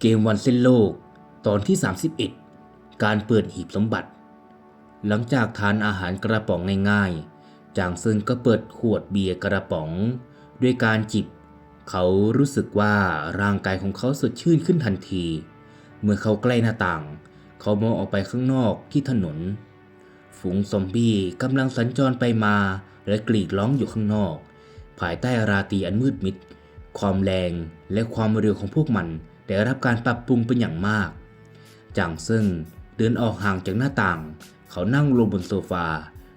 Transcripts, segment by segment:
เกมวันเส้นโลก ตอนที่ 31 การเปิดหีบสมบัติ หลังจากทานอาหารกระป๋องง่ายๆ จางซึนก็เปิดขวดเบียร์กระป๋อง ด้วยการจิบ เขารู้สึกว่าร่างกายของเขาสดชื่นขึ้นทันที เมื่อเขาใกล้หน้าต่าง เขามองออกไปข้างนอกที่ถนน ฝูงซอมบี้กำลังสัญจรไปมาและกรีดร้องอยู่ข้างนอก ภายใต้ราตรีอันมืดมิด ความแรงและความเร็วของพวกมัน ได้รับการปรับปรุงเป็นอย่างมาก จางซึ่งเดินออกห่างจากหน้าต่าง เขานั่งลงบนโซฟา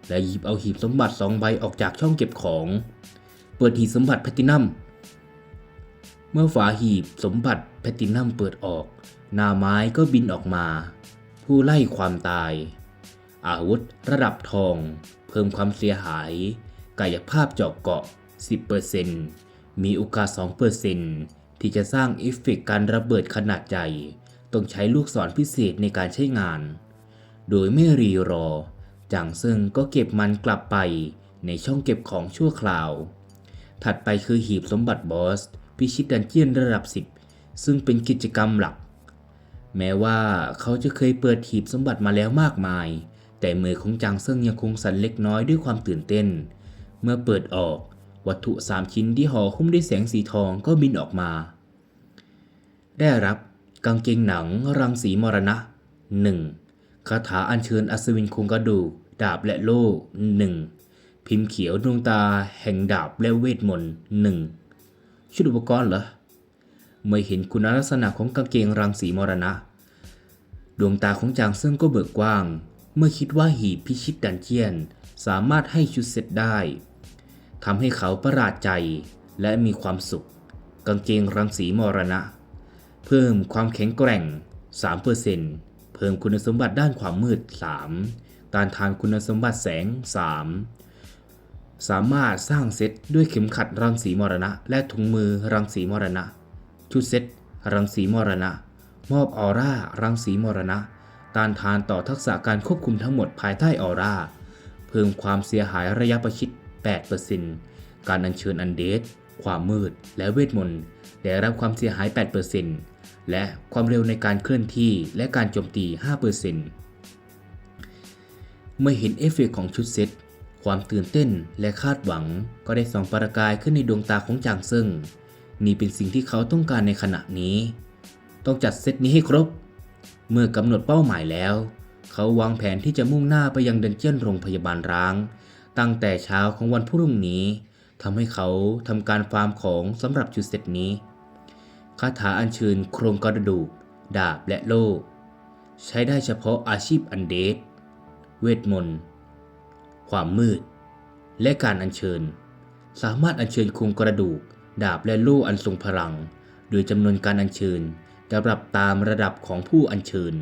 และหยิบเอาหีบสมบัติสองใบออกจากช่องเก็บของ เปิดหีบสมบัติแพลตินัม เมื่อฝาหีบสมบัติแพลตินัมเปิดออก หน้าไม้ก็บินออกมา ผู้ไล่ความตาย อาวุธระดับทอง เพิ่มความเสียหาย กายภาพเจาะเกาะ 10%มีโอกาส 2% ที่จะสร้างเอฟเฟกการระเบิดขนาดใหญ่ ต้องใช้ลูกศรพิเศษในการใช้งาน โดยไม่รีรอ จางซึ่งก็เก็บมันกลับไปในช่องเก็บของชั่วคราว ถัดไปคือหีบสมบัติบอส พิชิตดันเจียนระดับ 10 ซึ่งเป็นกิจกรรมหลัก แม้ว่าเขาจะเคยเปิดหีบสมบัติมาแล้วมากมาย แต่มือของจางเซิงยังคงสั่นเล็กน้อยด้วยความตื่นเต้น เมื่อเปิดออกวัตถุสามชิ้นที่ห่อหุ้มด้วยแสงสีทองก็บินออกมา ได้รับกางเกงหนังรังสีมรณะ 1. คาถาอัญเชิญอัศวินคงกระดูก ดาบและโล่ 1. พิมพ์เขียวดวงตาแห่งดาบและเวทมนต์ 1. ชุดอุปกรณ์เหรอเมื่อเห็นคุณลักษณะของกางเกงรังสีมรณะ ดวงตาของจางเซิงก็เบิกกว้าง เมื่อคิดว่าหีบพิชิตดันเจียน สามารถให้ชุดเซตได้ทำให้เขาประหลาดใจและมีความสุข กางเกงรังสีมรณะ เพิ่มความแข็งแกร่ง 3%เพิ่มคุณสมบัติด้านความมืด 3 ต้านทานคุณสมบัติแสง 3 สามารถสร้างเซตด้วยเข็มขัดรังสีมรณะ และถุงมือรังสีมรณะ ชุดเซตรังสีมรณะ มอบออร่ารังสีมรณะ ต้านทานต่อทักษะการควบคุมทั้งหมดภายใต้ออร่า เพิ่มความเสียหายระยะประชิด 8%การอัญเชิญอันเดสความมืดและเวทมนต์ ได้รับความเสียหาย 8%และความเร็วในการเคลื่อนที่และการโจมตี 5%เมื่อเห็นเอฟเฟกต์ของชุดเซต ความตื่นเต้นและคาดหวังก็ได้ส่องประกายขึ้นในดวงตาของจางเซิงนี่เป็นสิ่งที่เขาต้องการในขณะนี้ ต้องจัดเซตนี้ให้ครบ เมื่อกำหนดเป้าหมายแล้ว เขาวางแผนที่จะมุ่งหน้าไปยังดันเจียนโรงพยาบาลร้าง ตั้งแต่เช้าของวันพรุ่งนี้ทำให้เขาทำการฟาร์มของสำหรับชุดเซตนี้ คาถาอัญเชิญโครงกระดูก ดาบและโล่ ใช้ได้เฉพาะอาชีพอันเดดเวทมนต์ ความมืด และการอัญเชิญ สามารถอัญเชิญโครงกระดูก ดาบและโล่อันทรงพลัง โดยจำนวนการอัญเชิญจะปรับตามระดับของผู้อัญเชิญ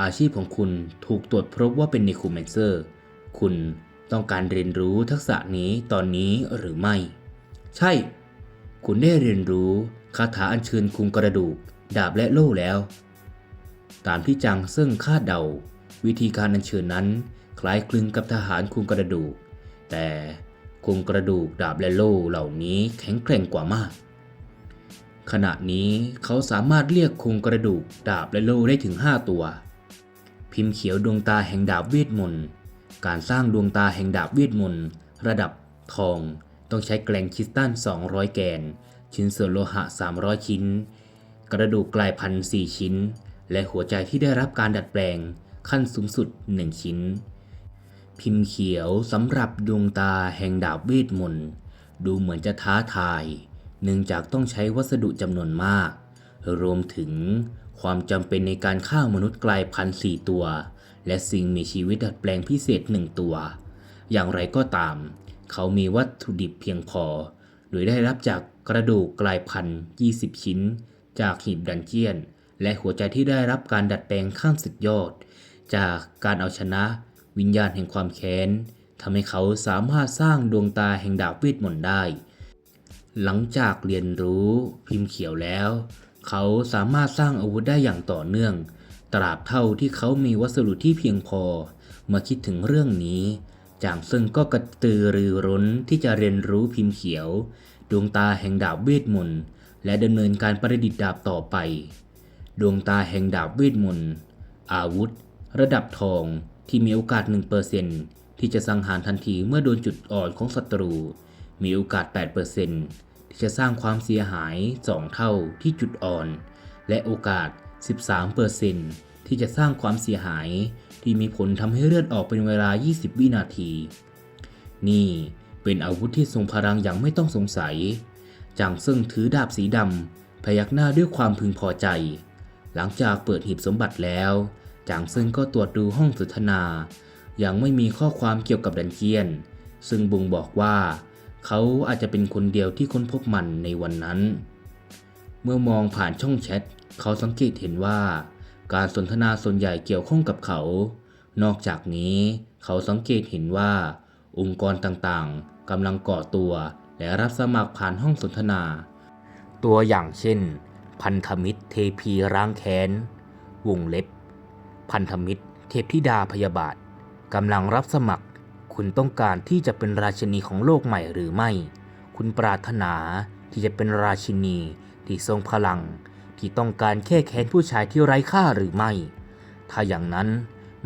อาชีพของคุณถูกตรวจพบว่าเป็นเนคูแมนเซอร์ คุณต้องการเรียนรู้ทักษะนี้ตอนนี้หรือไม่ ใช่ คุณได้เรียนรู้ คาถาอัญเชิญคุมกระดูก ดาบและโล่แล้ว ตามที่จังซึ่งคาดเดา วิธีการอัญเชิญนั้น คล้ายคลึงกับทหารคุมกระดูก แต่คุมกระดูกดาบและโล่เหล่านี้แข็งแกร่งกว่ามาก ขณะนี้เขาสามารถเรียกคุมกระดูกดาบและโล่ได้ถึง 5 ตัว พิมพ์เขียวดวงตาแห่งดาบเวทมนต์การสร้างดวงตาแห่งดาบเวทมนต์ระดับทอง ต้องใช้แกลงคริสตัล200 แกน ชิ้นส่วนโลหะ 300 ชิ้น กระดูกกลายพันธุ์4ชิ้น และหัวใจที่ได้รับการดัดแปลงขั้นสูงสุด 1 ชิ้น พิมพ์เขียวสำหรับดวงตาแห่งดาบเวทมนต์ดูเหมือนจะท้าทาย เนื่องจากต้องใช้วัสดุจำนวนมาก รวมถึงความจำเป็นในการฆ่ามนุษย์กลายพันธุ์สี่ตัว และสิ่งมีชีวิตดัดแปลงพิเศษหนึ่งตัว อย่างไรก็ตาม เขามีวัตถุดิบเพียงพอ โดยได้รับจาก กระดูกกลายพันธุ์20 ชิ้น จากหีบดันเจียน และหัวใจที่ได้รับการดัดแปลงข้ามสุดยอด จากการเอาชนะวิญญาณแห่งความแค้นทำให้เขาสามารถสร้างดวงตาแห่งดาบเวทมนต์ได้ หลังจากเรียนรู้พิมพ์เขียวแล้ว เขาสามารถสร้างอาวุธได้อย่างต่อเนื่อง ตราบเท่าที่เขามีวัสดุที่เพียงพอ เมื่อคิดถึงเรื่องนี้ จางซึ่งก็กระตือรือร้นที่จะเรียนรู้พิมพ์เขียว ดวงตาแห่งดาบเวทมนต์และดำเนินการประดิษฐ์ดาบต่อไป ดวงตาแห่งดาบเวทมนต์อาวุธ ระดับทองที่มีโอกาส 1%ที่จะสังหารทันทีเมื่อโดนจุดอ่อนของศัตรู มีโอกาส 8%ที่จะสร้างความเสียหาย 2 เท่าที่จุดอ่อน และโอกาส 13%ที่จะสร้างความเสียหายที่มีผลทำให้เลือดออกเป็นเวลา 20 วินาที นี่ เป็นอาวุธที่ทรงพลังอย่างไม่ต้องสงสัย จางซึ่งถือดาบสีดำพยักหน้าด้วยความพึงพอใจ หลังจากเปิดหีบสมบัติแล้ว จางซึ่งก็ตรวจดูห้องสนทนา ยังไม่มีข้อความเกี่ยวกับดันเจียน ซึ่งบ่งบอกว่า เขาอาจจะเป็นคนเดียวที่ค้นพบมันในวันนั้น เมื่อมองผ่านช่องแชท เขาสังเกตเห็นว่า การสนทนาส่วนใหญ่เกี่ยวข้องกับเขา นอกจากนี้ เขาสังเกตเห็นว่าองค์กรต่างๆ กำลังก่อตัวและรับสมัครผ่านห้องสนทนา ตัวอย่างเช่น พันธมิตรเทพีร้างแค้น วงเล็บ พันธมิตรเทพธิดาพยาบาทกำลังรับสมัคร คุณต้องการที่จะเป็นราชินีของโลกใหม่หรือไม่ คุณปรารถนาที่จะเป็นราชินีที่ทรงพลัง ที่ต้องการแค่แค้นผู้ชายที่ไร้ค่าหรือไม่ ถ้าอย่างนั้น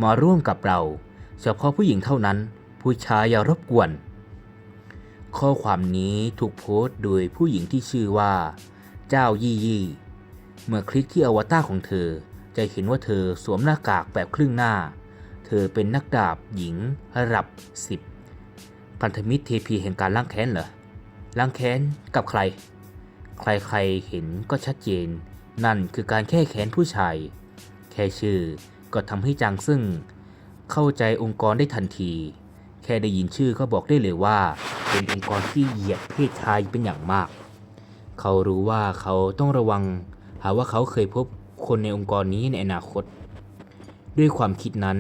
มาร่วมกับเรา เฉพาะผู้หญิงเท่านั้น ผู้ชายอย่ารบกวน ข้อความนี้ถูกโพสต์โดยผู้หญิงที่ชื่อว่า เจ้ายี่ยี่ เมื่อคลิกที่อวตารของเธอ จะเห็นว่าเธอสวมหน้ากากแบบครึ่งหน้า เธอเป็นนักดาบหญิงระดับ 10 พันธมิตรเทพีแห่งการล้างแค้นเหรอ ล้างแค้นกับใคร ใครๆเห็นก็ชัดเจน นั่นคือการแค่แค้นผู้ชาย แค่ชื่อก็ทำให้จางซึ่ง เข้าใจองค์กรได้ทันที แค่ได้ยินชื่อก็บอกได้เลยว่า เป็นองค์กรที่เหยียดเพศชายเป็นอย่างมาก เขารู้ว่าเขาต้องระวัง หาว่าเขาเคยพบคนในองค์กรนี้ในอนาคต ด้วยความคิดนั้น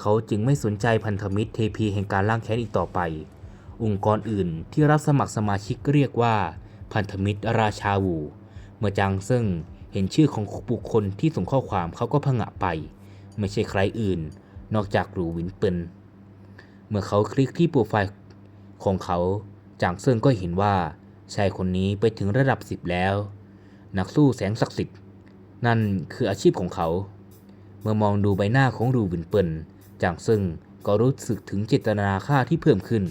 เขาจึงไม่สนใจพันธมิตรเทพีแห่งการล่างแค้นอีกต่อไป องค์กรอื่นที่รับสมัครสมาชิกเรียกว่า พันธมิตรราชาวู เมื่อจางซึ่งเห็นชื่อของบุคคลที่ส่งข้อความเขาก็ผงะไป ไม่ใช่ใครอื่น นอกจากหรูวินเปิน มื่อเขาคลิกที่โปรไฟล์ของเขา จางเซิงก็เห็นว่าชายคนนี้ไปถึงระดับ10แล้ว นักสู้แสงศักดิ์สิทธิ์ นั่นคืออาชีพของเขา เมื่อมองดูใบหน้าของรูวินเปิลจางซึ่งก็รู้สึกถึงเจตนาค่าที่เพิ่มขึ้น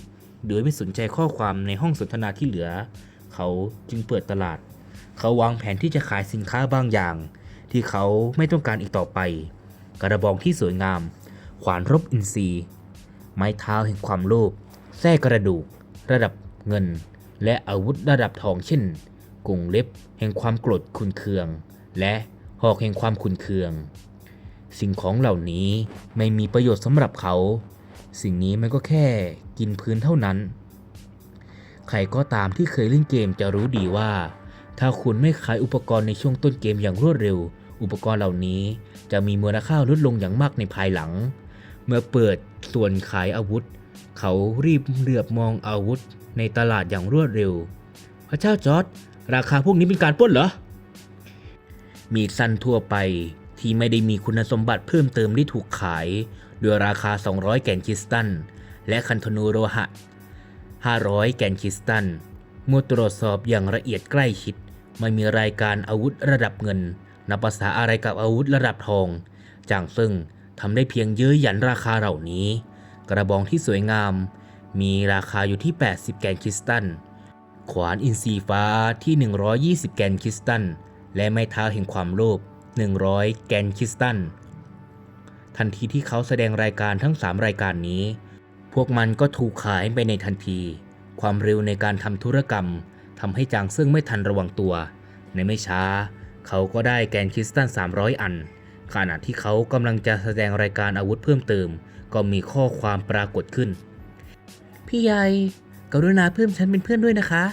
โดยไม่สนใจข้อความในห้องสนทนาที่เหลือ เขาจึงเปิดตลาด เขาวางแผนที่จะขายสินค้าบางอย่าง ที่เขาไม่ต้องการอีกต่อไป กระบองที่สวยงาม ขวานรบอินทรีย์ ไม้เท้าแห่งความโลภแส้กระดูก ระดับเงิน และอาวุธระดับทองเช่นกรงเล็บแห่งความโกรธขุนเคือง และหอกแห่งความขุนเคือง สิ่งของเหล่านี้ไม่มีประโยชน์สำหรับเขา สิ่งนี้มันก็แค่กินพื้นเท่านั้น ใครก็ตามที่เคยเล่นเกมจะรู้ดีว่า ถ้าคุณไม่ขายอุปกรณ์ในช่วงต้นเกมอย่างรวดเร็ว อุปกรณ์เหล่านี้จะมีมูลค่าลดลงอย่างมากในภายหลัง เมื่อเปิดส่วนขายอาวุธ เขารีบเหลือบมองอาวุธในตลาดอย่างรวดเร็ว พระเจ้าจอร์ดราคาพวกนี้เป็นการปล้นเหรอ มีสั้นทั่วไปที่ไม่ได้มีคุณสมบัติเพิ่มเติมที่ถูกขายด้วยราคา 200 แกนคิสตัลและคันธนูโลหะ 500 แกนคิสตัลเมื่อตรวจสอบอย่างละเอียดใกล้ชิดไม่มีรายการอาวุธระดับเงินนับภาษาอะไรกับอาวุธระดับทองจางซึ่ง ทำได้เพียงเย้ยหยันราคาเหล่านี้ กระบองที่สวยงาม มีราคาอยู่ที่ 80 แกนคริสตัลขวานอินทรีฟ้าที่ 120 แกนคริสตัลและไม้เท้าแห่งความโลภ100 แกนคริสตัลทันทีที่เขาแสดงรายการทั้ง 3 รายการนี้ พวกมันก็ถูกขายไปในทันที ความเร็วในการทำธุรกรรมทำให้จางซึ่งไม่ทันระวังตัว ในไม่ช้า เขาก็ได้แกนคริสตัล300 อัน ขณะที่เขากำลังจะแสดงรายการอาวุธเพิ่มเติม ก็มีข้อความปรากฏขึ้น พี่ใหญ่กรุณาเพิ่มฉันเป็นเพื่อนด้วยนะคะ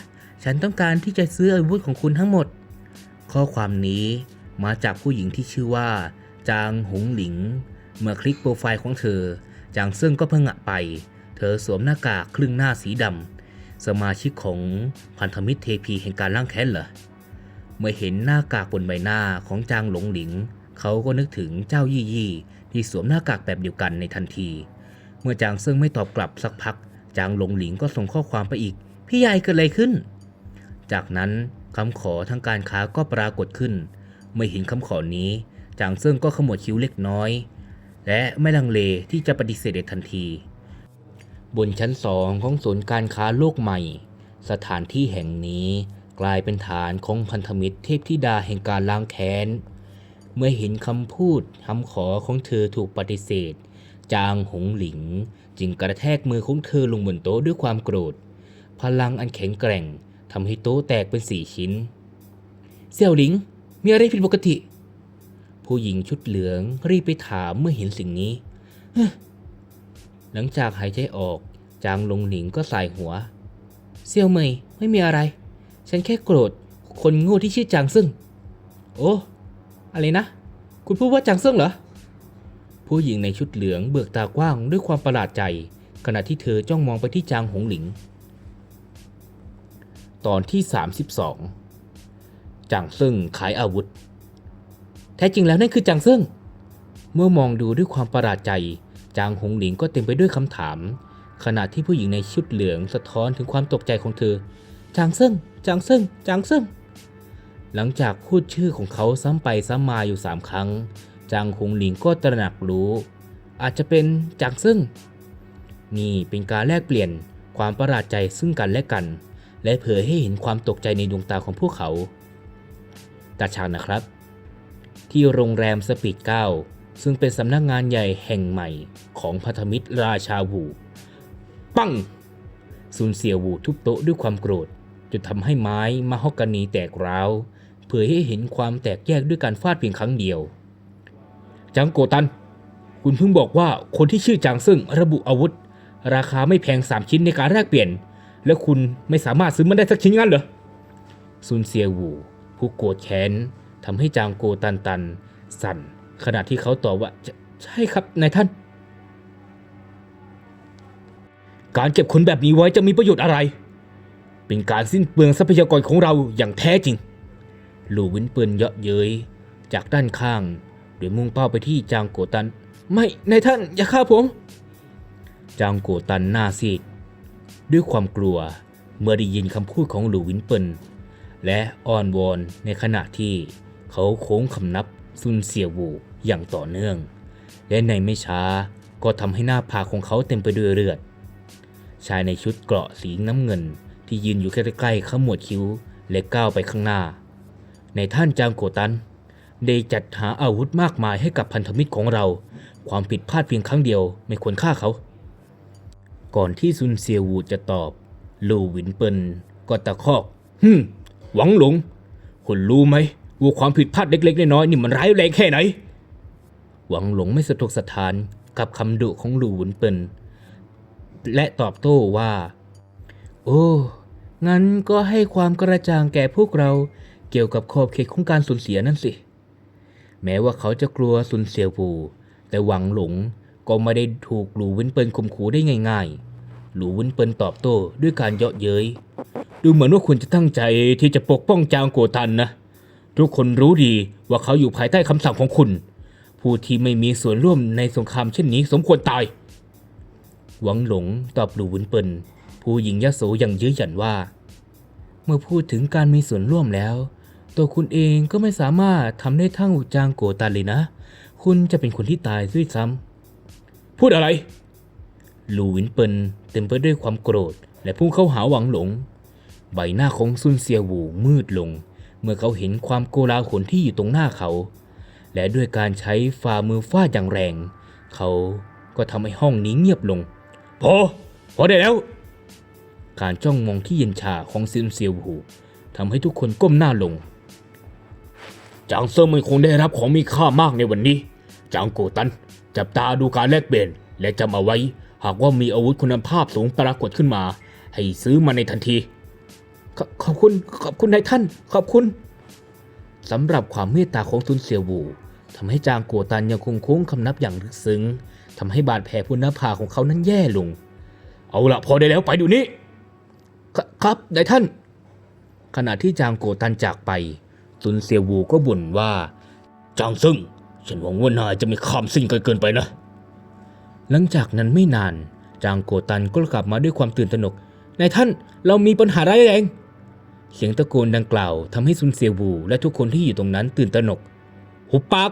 ฉันต้องการที่จะซื้ออาวุธของคุณทั้งหมด ข้อความนี้มาจากผู้หญิงที่ชื่อว่า จางหงหลิง เมื่อคลิกโปรไฟล์ของเธอ จางซิ่งก็เพิ่งอะไป เธอสวมหน้ากากครึ่งหน้าสีดำสมาชิกของพันธมิตรเทพีแห่งการล่างแค้นเหรอเมื่อเห็นหน้ากากบนใบหน้าของจางหลงหลิง เขาก็นึกถึงเจ้ายี่ยี่ที่สวมหน้ากากแบบเดียวกันในทันที เมื่อจางเซิ่งไม่ตอบกลับสักพัก จางหลงหลิงก็ส่งข้อความไปอีก พี่ใหญ่เกิดอะไรขึ้น จากนั้นคำขอทางการค้าก็ปรากฏขึ้นเมื่อเห็นคำขอนี้ จางเซิ่งก็ขมวดคิ้วเล็กน้อย และไม่ลังเลที่จะปฏิเสธทันที บนชั้นสองของศูนย์การค้าโลกใหม่ สถานที่แห่งนี้กลายเป็นฐานของพันธมิตรเทพธิดาแห่งการล้างแค้น เมื่อเห็นคำพูดคำขอของเธอถูกปฏิเสธ จางหงหลิง จึงกระแทกมือของเธอลงบนโต๊ะด้วยความโกรธ พลังอันแข็งแกร่งทำให้โต๊ะแตกเป็นสี่ชิ้นเสี่ยวหลิง มีอะไรผิดปกติ ผู้หญิงชุดเหลืองรีบไปถามเมื่อเห็นสิ่งนี้ หลังจากหายใจออก จางลงหลิงก็สายหัว เซี่ยวเมยไม่มีอะไร ฉันแค่โกรธ คนโง่ที่ชื่อจางซึ่ง โอ้ อะไรนะ คุณพูดว่าจางซึ่งเหรอ ผู้หญิงในชุดเหลืองเบิกตากว้างด้วยความประหลาดใจ ขณะที่เธอจ้องมองไปที่จางหงหลิง ตอนที่ 32จางซึ่งขายอาวุธ แท้จริงแล้วนั่นคือจางซึ่งเมื่อมองดูด้วยความประหลาดใจ จางหงหลิงก็เต็มไปด้วยคำถาม ขณะที่ผู้หญิงในชุดเหลืองสะท้อนถึงความตกใจของเธอ จางซึ่งจางซึ่งจางซึ่ง หลังจากพูดชื่อของเขาซ้ำไปซ้ำมาอยู่สามครั้ง จางหงหลิงก็ตระหนักรู้ อาจจะเป็นจางซึ่ง นี่เป็นการแลกเปลี่ยนความประหลาดใจซึ่งกันและกัน และเผยให้เห็นความตกใจในดวงตาของพวกเขาตาชางนะครับ ที่โรงแรมสปีดเก้าซึ่งเป็นสำนักงานใหญ่แห่งใหม่ของพันธมิตรราชาวูปังซุนเซียวูทุบโต๊ะด้วยความโกรธจนทำให้ไม้มะฮอกกานีแตกร้าว เผยให้เห็นความแตกแยกด้วยการฟาดเพียงครั้งเดียว จังโกตัน คุณเพิ่งบอกว่าคนที่ชื่อจางซึ่งระบุอาวุธ ราคาไม่แพง3ชิ้นในการแลกเปลี่ยน แล้วคุณไม่สามารถซื้อมันได้สักชิ้นงั้นเหรอซุนเซียวูผู้โกรธแค้นทำให้จางโกตันตัน สั่น ขณะที่เขาตอบว่าใช่ครับนายท่าน การเก็บคนแบบนี้ไว้จะมีประโยชน์อะไร เป็นการสิ้นเปลืองทรัพยากรของเราอย่างแท้จริง ลูวินปินเยาะเย้ยจากด้านข้างโดยมุ่งเป้าไปที่จางโกตัน ไม่นายท่านอย่าฆ่าผม จางโกตันหน้าซีดด้วยความกลัวเมื่อได้ยินคำพูดของหลูวินเปินและอ้อนวอนในขณะที่เขาโค้งคำนับซุนเสียวูอย่างต่อเนื่อง และในไม่ช้าก็ทำให้หน้าผากของเขาเต็มไปด้วยเลือด ชายในชุดเกราะสีน้ำเงินที่ยืนอยู่ใกล้ๆขมวดคิ้วและก้าวไปข้างหน้า ในท่านจางโกตัน ได้จัดหาอาวุธมากมายให้กับพันธมิตรของเรา ความผิดพลาดเพียงครั้งเดียวไม่ควรฆ่าเขา ก่อนที่ซุนเซียวูจะตอบ ลูหวินเปินก็ตะคอกฮึมหวังหลง คุณรู้ไหมว่าความผิดพลาดเล็กๆน้อยๆนี่มันร้ายแรงแค่ไหน หวังหลงไม่สะทกสะทานกับคำดุของลูหวินเปินและตอบโต้ว่า โอ้ งั้นก็ให้ความกระจ่างแก่พวกเรา เกี่ยวกับขอบเขตของการสูญเสียนั่นสิ แม้ว่าเขาจะกลัวซุนเซียวปู แต่หวังหลงก็ไม่ได้ถูกหลูวินเปินข่มขู่ได้ง่าย ๆ หลูวินเปินตอบโต้ด้วยการเยาะเย้ย ดูเหมือนว่าคุณจะตั้งใจที่จะปกป้องจางโกตันนะ ทุกคนรู้ดีว่าเขาอยู่ภายใต้คำสั่งของคุณ ผู้ที่ไม่มีส่วนร่วมในสงครามเช่นนี้สมควรตาย หวังหลงตอบหลูวินเปินผู้หญิงยโสยังยื้อหยันว่า เมื่อพูดถึงการมีส่วนร่วมแล้ว ตัวคุณเองก็ไม่สามารถทำได้เท่าจางโกตันเลยนะ คุณจะเป็นคนที่ตายด้วยซ้ำพูดอะไร ลูวินเปินเต็มไปด้วยความโกรธ และพุ่งเข้าหาหวังหลง ใบหน้าของซุนเซียวูมืดลง เมื่อเขาเห็นความโกลาหลที่อยู่ตรงหน้าเขา และด้วยการใช้ฝ่ามือฟาดอย่างแรง เขาก็ทำให้ห้องนี้เงียบลง พอ พอได้แล้ว การจ้องมองที่เย็นชาของซินเซียวหูทำให้ทุกคนก้มหน้าลง จางเซิงมันคงได้รับของมีค่ามากในวันนี้ จางโกตัน จับตาดูการแลกเปลี่ยน และจำเอาไว้ หากว่ามีอาวุธคุณภาพสูงปรากฏขึ้นมา ให้ซื้อมาในทันที ขอขอบคุณขอบคุณนายท่าน ขอบคุณสำหรับความเมตตาของซุนเซียววูทำให้จางโกตันยังคงโค้งคำนับอย่างลึกซึ้งทำให้บาดแผลพุนภาของเขานั้นแย่ลง เอาละพอได้แล้วไปดูนี้ ครับนายท่าน ขณะที่จางโกตันจากไป ซุนเซียวูก็บ่นว่า จางซึ่ง ฉันหวังว่านายจะไม่ข้ามสิ่งเกินไปนะ หลังจากนั้นไม่นาน จางโกตันก็กลับมาด้วยความตื่นตระหนกนายท่านเรามีปัญหาร้ายแรงเสียงตะโกนดังกล่าวทำให้ซุนเซียวูและทุกคนที่อยู่ตรงนั้นตื่นตระหนก หุบปาก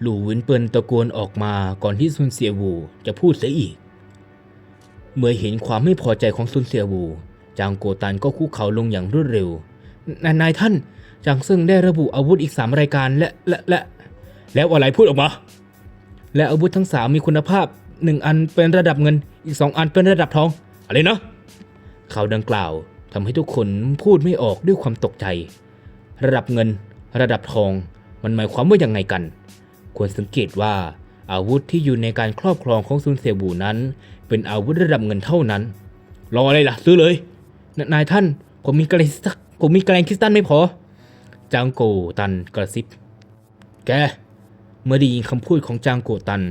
หลู่วินเปินตะโกนออกมาก่อนที่ซุนเซียวูจะพูดเสียอีก เมื่อเห็นความไม่พอใจของซุนเซียวู จางโกตันก็คุกเข่าลงอย่างรวดเร็วนายนายท่าน จางซึ่งได้ระบุอาวุธอีกสามรายการและและและแล้วอะไรพูดออกมา และอาวุธทั้งสามมีคุณภาพหนึ่งอันเป็นระดับเงินอีกสองอันเป็นระดับทอง อะไรนะข่าวดังกล่าวทำให้ทุกคนพูดไม่ออกด้วยความตกใจ ระดับเงิน ระดับทอง มันหมายความว่ายังไงกัน ควรสังเกตว่า อาวุธที่อยู่ในการครอบครองของซุนเซียบูนั้น เป็นอาวุธระดับเงินเท่านั้น รออะไรล่ะซื้อเลยนนายท่านผมมีกลนคริสตันผมมีแกลนคริสตันไม่พอ จางโกตันกระซิบ แก เมื่อได้ยินคำพูดของจางโกตัน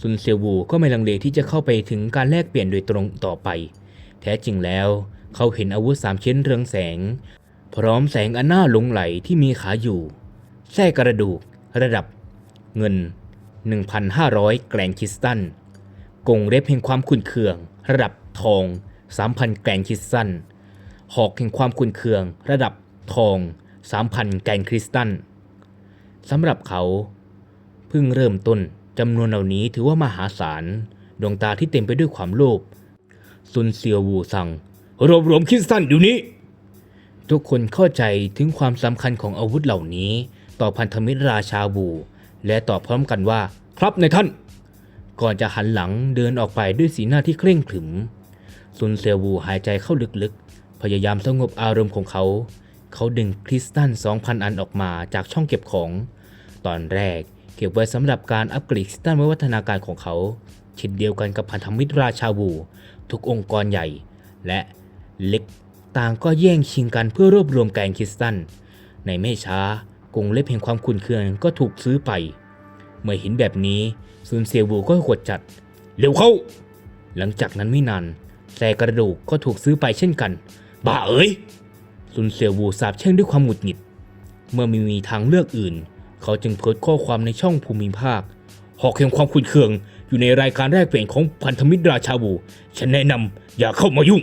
ซุนเซียวูก็ไม่ลังเลที่จะเข้าไปถึงการแลกเปลี่ยนโดยตรงต่อไป แท้จริงแล้วเขาเห็นอาวุธสามชิ้นเรืองแสง พร้อมแสงอันน่าหลงไหลที่มีขาอยู่แส้กระดูก ระดับ เงิน 1,500 แกรนคิสตัลกงเล็บแห่งความขุ่นเคือง ระดับทอง 3,000 แกรนคิสตัลหอกแห่งความขุ่นเคือง ระดับทอง 3,000 แกนคริสตัลสำหรับเขาเพิ่งเริ่มต้นจำนวนเหล่านี้ถือว่ามหาศาล ดวงตาที่เต็มไปด้วยความโลภซุนเซียววูสั่งรวบรวมคริสตันอยู่นี้ ทุกคนเข้าใจถึงความสำคัญของอาวุธเหล่านี้ ต่อพันธมิตรราชาบู และตอบพร้อมกันว่าครับในท่าน ก่อนจะหันหลังเดินออกไปด้วยสีหน้าที่เคร่งขรึมซุนเซียววูหายใจเข้าลึกๆ พยายามสงบอารมณ์ของเขา เขาดึงคริสตัล2,000 อันออกมาจากช่องเก็บของ ตอนแรกเก็บไว้สำหรับการอัปเกรดคริสตัลวิวัฒนาการของเขาเช่นเดียวกันกับพันธมิตรราชาวูทุกองค์กรใหญ่ และเล็กต่างก็แย่งชิงกันเพื่อรวบรวมแกนคริสตัล ในไม่ช้ากงเล็บแห่งความขุ่นเคืองก็ถูกซื้อไป เมื่อเห็นแบบนี้ซุนเซียวูก็กดจัด เร็วเข้า หลังจากนั้นไม่นานแสกระดูกก็ถูกซื้อไปเช่นกัน บ้าเอ้ย ซุนเซียวูสาบแช่งด้วยความหงุดหงิด เมื่อไม่มีทางเลือกอื่น เขาจึงโพสต์ข้อความในช่องภูมิภาค หอกแห่งความขุ่นเคือง อยู่ในรายการแรกเปลี่ยนของพันธมิตรราชาวู ฉันแนะนำอย่าเข้ามายุ่ง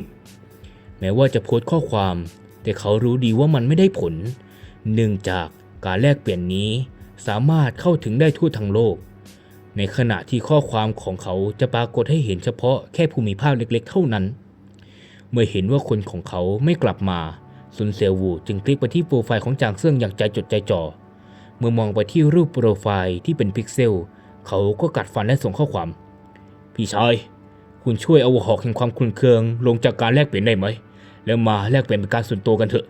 แม้ว่าจะโพสต์ข้อความ แต่เขารู้ดีว่ามันไม่ได้ผล เนื่องจากการแลกเปลี่ยนนี้สามารถเข้าถึงได้ทั่วทั้งโลก ในขณะที่ข้อความของเขาจะปรากฏให้เห็นเฉพาะแค่ภูมิภาคเล็กๆ เท่านั้น เมื่อเห็นว่าคนของเขาไม่กลับมา ซุนเซียววูจึงคลิกไปที่โปรไฟล์ของจางเซิ่งอย่างใจจดใจจ่อ เมื่อมองไปที่รูปโปรไฟล์ที่เป็นพิกเซล เขาก็กัดฟันและส่งข้อความ พี่ชาย คุณช่วยเอาหอกแห่งความคุนเคือง ลงจากการแลกเปลี่ยนได้ไหม แล้วมาแลกเปลี่ยนเป็นการส่วนตัวกันเถอะ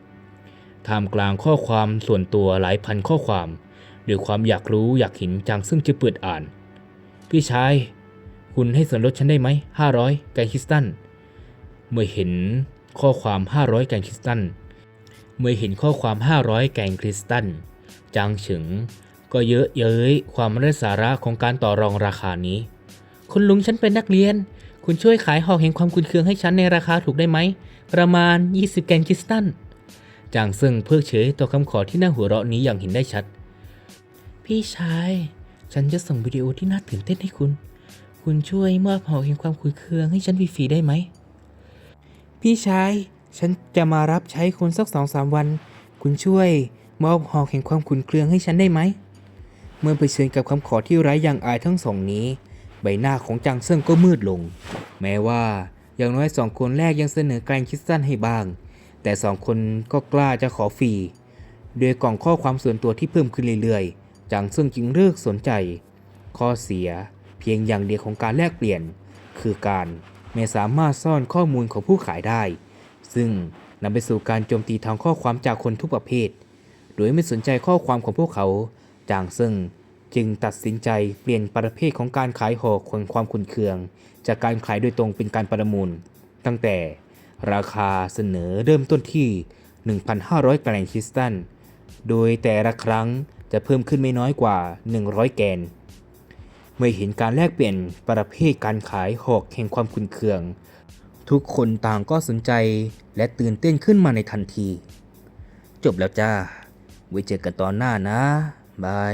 ท่ามกลางข้อความส่วนตัวหลายพันข้อความด้วยความอยากรู้อยากเห็นจางซึ่งจะเปิดอ่าน พี่ชาย คุณให้ส่วนลดฉันได้ไหม500แกนคิสตัลเมื่อเห็นข้อความ500แกนคิสตัล เมื่อเห็นข้อความ 500 แกนคริสตัลจางเฉิง ก็เยอะเย้ยความไร้สาระของการต่อรองราคานี้ คุณลุงฉันเป็นนักเรียน คุณช่วยขายหอกแห่งความคุณเคืองให้ฉันในราคาถูกได้ไหม ประมาณ 20 แกนคริสตัลจางเซิงเพิกเฉยต่อคำขอที่น่าหัวเราะนี้อย่างเห็นได้ชัด พี่ชาย ฉันจะส่งวิดีโอที่น่าตื่นเต้นให้คุณ คุณช่วยมอบหอกแห่งความคุยเคืองให้ฉันฟรีๆได้ไหม พี่ชาย ฉันจะมารับใช้คุณสักสองสามวัน คุณช่วยมอบหอกแห่งความขุนเคืองให้ฉันได้ไหม เมื่อเผชิญกับคำขอที่ไร้ยางอายทั้งสองนี้ ใบหน้าของจางเซิงก็มืดลง แม้ว่าอย่างน้อยสองคนแรกยังเสนอแกรนคิสตันให้บ้าง แต่สองคนก็กล้าจะขอฟรีโดยกล่องข้อความส่วนตัวที่เพิ่มขึ้นเรื่อยๆ จางเซิงจึงเลิกสนใจ ข้อเสียเพียงอย่างเดียวของการแลกเปลี่ยน คือการไม่สามารถซ่อนข้อมูลของผู้ขายได้ ซึ่งนำไปสู่การโจมตีทางข้อความจากคนทุกประเภท โดยไม่สนใจข้อความของพวกเขา จางเซิงจึงตัดสินใจเปลี่ยนประเภทของการขายหอกคนความขุนเคือง จากการขายโดยตรงเป็นการประมูล ตั้งแต่ราคาเสนอเริ่มต้นที่ 1,500 แกรนคริสตัลโดยแต่ละครั้งจะเพิ่มขึ้นไม่น้อยกว่า 100 แกน เมื่อเห็นการแลกเปลี่ยนประเภทการขายหอกแห่งความขุนเคือง ทุกคนต่างก็สนใจ และตื่นเต้นขึ้นมาในทันที จบแล้วจ้า ไว้เจอกันตอนหน้านะ บาย